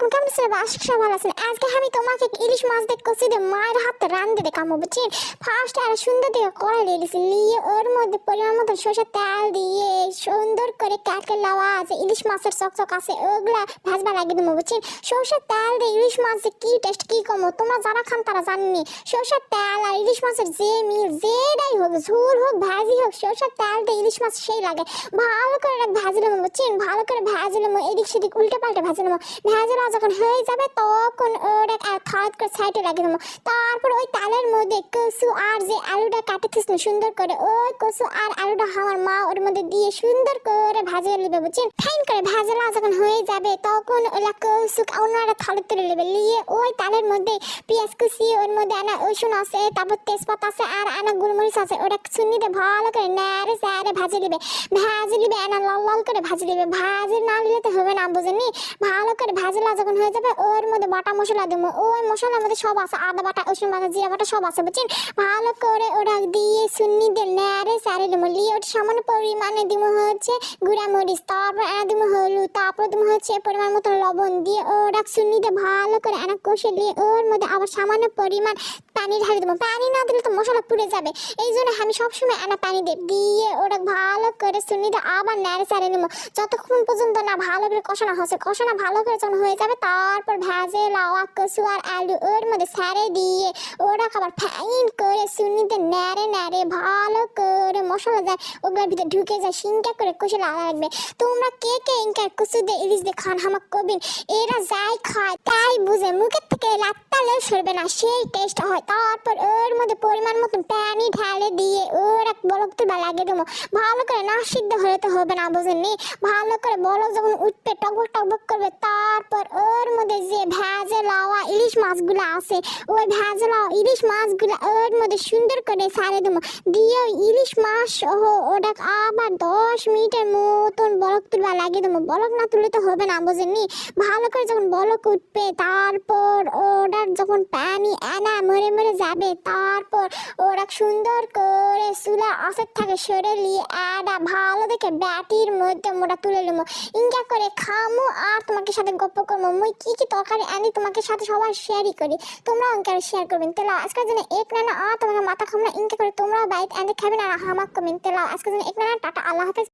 আলাইকুম। কেমন আছেন? আশিক সাহেব ভালো আছেন। আজকে আমি তোমাকে ইলিশ মাছ দেখ কষি দিয়ে মায়ের হাতে রান্ধে দেখাবো, বুঝছেন? ফার্স্ট আর সুন্দর দিয়ে কড়াই নিয়ে ওর মধ্যে পরিমাণ মতো সরষের তেল দিয়ে সুন্দর করে কাকে লাওয়া আছে? ইলিশ মাছের চকচক আছে, ওগুলা ভাজবা লাগিয়ে দেবো বুঝছেন? সরষের তেল দিয়ে ইলিশ মাছের কি টেস্ট কি কমো? তোমরা যারা খান তারা জাননি সরষের তেল আর ইলিশ মাছের যে মিল যেটাই হোক, ঝোল হোক, ভাজি হোক, সরষের তেল দিয়ে ইলিশ মাছ সেই লাগে। ভালো করে এটা ভাজি নেব বুঝছেন? ভালো করে ভাজি নেব এদিক সেদিক উল্টে পাল্টে ভাজি নেব ভেজা যখন হয়ে যাবে, তখন ওটা থাত করে সাইডে লাগিয়ে দেবো। তারপর ওই তালের আর যে আলুটা সুন্দর করে। ওই আর আলুটা আমার মা ওর মধ্যে দিয়ে সুন্দর করে ভাজে নেবে, বুঝছেন? ফাইন করে যখন হয়ে যাবে, তখন ওলা তুলে নেবে, নিয়ে ওই তালের মধ্যে পেঁয়াজ কুচি, ওর মধ্যে আনা রসুন আছে, তারপর তেজপাতা আছে, আর আনা গোলমরিচ আছে ওটা ভালো করে ভাজে নেবে। ভাজে নেবে, আনা লাল লাল করে ভাজে নেবে। ভাজে না নিলে তো হবে না বুঝেনি ভালো করে ভাজলা যখন হয়ে যাবে, ওর মধ্যে বাটা মশলা দেবো। ওই মশলার মধ্যে সব আছে, আদা বাটা, রসুন বাটা, জিরা বাটা সব আছে বুঝছেন ভালো করে ওটা দিয়ে সুন্নি দিয়ে নেড়ে স্যারে দেবো। নিয়ে ওটা সামান্য পরিমাণে দিব হচ্ছে গুঁড়া মরিচ তারপর এনে দিব হলুদ, তারপর দিব হচ্ছে পরিমাণ মতো লবণ দিয়ে ওটা সুন্নি দিয়ে ভালো করে এনে কষে দিয়ে ওর মধ্যে আবার সামান্য পরিমাণ পানি ঢালি দেবো। পানি না দিলে তো মশলা পুড়ে যাবে। এই জন্য আমি সবসময় এনে পানি দিই দিয়ে ওটা ভালো করে সুন্নি দিয়ে আবার নেড়ে স্যারে নেব। যতক্ষণ পর্যন্ত না ভালো করে কষানো হচ্ছে, কষানো ভালো করে যখন হয়ে যাবে, তারপর ভেজে লাওয়া কচু আর আলু ওর মধ্যে সারে দিয়ে ওরা খাবার ফাইন করে সুন্নিতে নেড়ে নেড়ে ভালো করে মশলা যায়, ওগুলোর ভিতরে ঢুকে যায় সিংকা করে কষে লাগা রাখবে তোমরা কে কে ইনকার কচু দিয়ে ইলিশ দিয়ে খান হামাক কবিন এরা যাই খায় তাই বুঝে, মুখের থেকে লাত্তালেও সরবে না, সেই টেস্ট হয়। তারপর ওর মধ্যে পরিমাণ মতন পানি ঢালে দিয়ে ওর এক বলক তুলবা লাগিয়ে দেবো। ভালো করে না সিদ্ধ হলে তো হবে না, বুঝেননি? ভালো করে বলক যখন উঠবে, টকবক টকবক করবে, তারপর ওর মধ্যে যে ইলিশ মাছগুলো আছে, ওই ভেজে লাওয়া ইলিশ মাছগুলো ওর মধ্যে সুন্দর করে সারে দেবো। দিয়ে ওই ইলিশ মাছ সহ ওটা আবার দশ মিনিটের মতন বলক তুলবা, লাগিয়ে দেবো। বলক না তুলে তো হবে না, বুঝেননি? ভালো করে যখন বলক উঠবে, তারপর ওটার যখন পানি আনা মরে মরে যাবে, তারপর ওরা সুন্দর করে চুলা আসের থাকে, সরে নিয়ে আডা ভালো দেখে ব্যাটির মধ্যে মোটা তুলে নেব। ইনকা করে খামো আর তোমাকে সাথে গপ্প করব। মুই কি কি তরকারি আনি তোমাকে সাথে সবার শেয়ারই করি, তোমরাও আরও শেয়ার করবেন। তেলা আজকের জন্য এক নানা আর তোমাকে মাথা খামনা ইনকে করে তোমরাও বাইক আনি খাবেন আর হামাক কমেন তেলা আজকের জন্য এক নানা, টাটা, আল্লাহ হাফেজ।